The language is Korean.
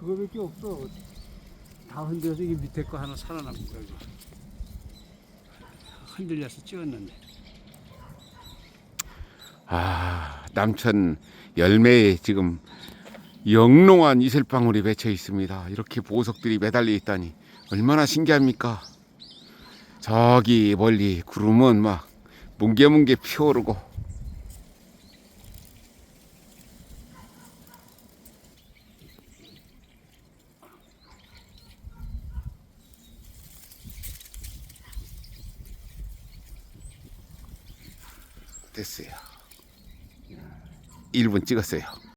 그거밖에 없어. 다 흔들어서 이 밑에 거 하나 살아남은 거야. 흔들려서 찍었는데. 아, 남천 열매에 지금 영롱한 이슬방울이 맺혀 있습니다. 이렇게 보석들이 매달려 있다니. 얼마나 신기합니까? 저기 멀리 구름은 막 뭉게뭉게 피어오르고 됐어요. 1분 찍었어요.